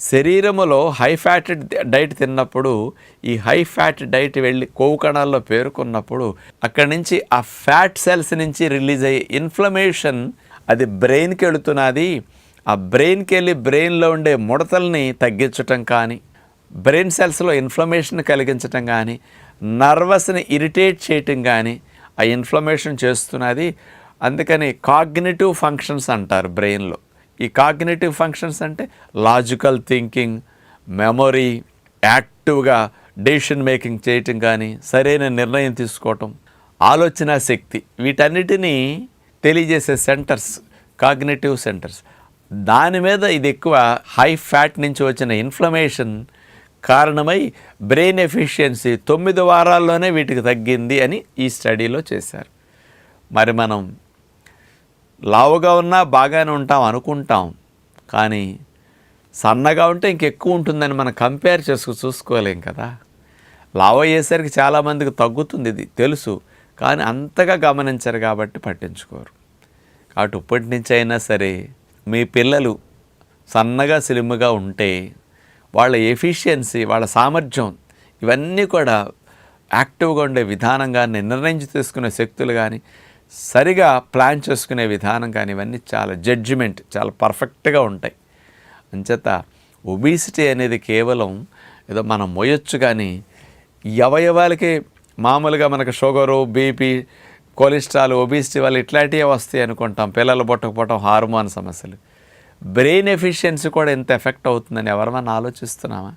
శరీరములో high fat diet తిన్నప్పుడు ఈ హై ఫ్యాట్ డైట్ వెళ్ళి కొవ్వు కణాల్లో పేరుకున్నప్పుడు అక్కడి నుంచి ఆ ఫ్యాట్ సెల్స్ నుంచి రిలీజ్ అయ్యే ఇన్ఫ్లమేషన్ అది బ్రెయిన్కి వెళుతున్నది. ఆ బ్రెయిన్కి వెళ్ళి బ్రెయిన్లో ఉండే ముడతల్ని తగ్గించటం కానీ బ్రెయిన్ సెల్స్లో ఇన్ఫ్లమేషన్ కలిగించటం కానీ నర్వస్ని ఇరిటేట్ చేయటం కానీ ఆ ఇన్ఫ్లమేషన్ చేస్తున్నది. అందుకని కాగ్నిటివ్ ఫంక్షన్స్ అంటారు బ్రెయిన్లో ఈ కాగ్నేటివ్ ఫంక్షన్స్ అంటే లాజికల్ థింకింగ్ మెమొరీ యాక్టివ్గా డెసిషన్ మేకింగ్ చేయటం కానీ సరైన నిర్ణయం తీసుకోవటం ఆలోచన శక్తి వీటన్నిటినీ తెలియజేసే సెంటర్స్ కాగ్నేటివ్ సెంటర్స్. దాని మీద ఇది ఎక్కువ హై ఫ్యాట్ నుంచి వచ్చిన ఇన్ఫ్లమేషన్ కారణమై బ్రెయిన్ ఎఫిషియన్సీ తొమ్మిది వారాల్లోనే వీటికి తగ్గింది అని ఈ స్టడీలో చేశారు. మరి మనం లావుగా ఉన్నా బాగానే ఉంటాం అనుకుంటాం. కానీ సన్నగా ఉంటే ఇంకెక్కువ ఉంటుందని మనం కంపేర్ చేసుకు చూసుకోలేం కదా. లావు అయ్యేసరికి చాలామందికి తగ్గుతుంది ఇది తెలుసు. కానీ అంతగా గమనించరు కాబట్టి పట్టించుకోరు. కాబట్టి ఇప్పటి నుంచి అయినా సరే మీ పిల్లలు సన్నగా సిలిమ్గా ఉంటే వాళ్ళ ఎఫిషియన్సీ వాళ్ళ సామర్థ్యం ఇవన్నీ కూడా యాక్టివ్గా ఉండే విధానం కానీ నిర్ణయించి తీసుకునే శక్తులు కానీ సరిగా ప్లాన్ చేసుకునే విధానం కానీ ఇవన్నీ చాలా జడ్జిమెంట్ చాలా పర్ఫెక్ట్గా ఉంటాయి. అంచేత ఒబీసిటీ అనేది కేవలం ఏదో మనం మోయొచ్చు కానీ అవయవాలకి మామూలుగా మనకు షుగరు బీపీ కొలెస్ట్రాల్ ఒబీసిటీ వల్ల ఇట్లాంటివి వస్తాయి అనుకుంటాం. పిల్లలు పుట్టకపోవటం హార్మోన్ సమస్యలు. బ్రెయిన్ ఎఫిషియన్సీ కూడా ఎంత ఎఫెక్ట్ అవుతుందని ఎవరమైనా ఆలోచిస్తున్నామా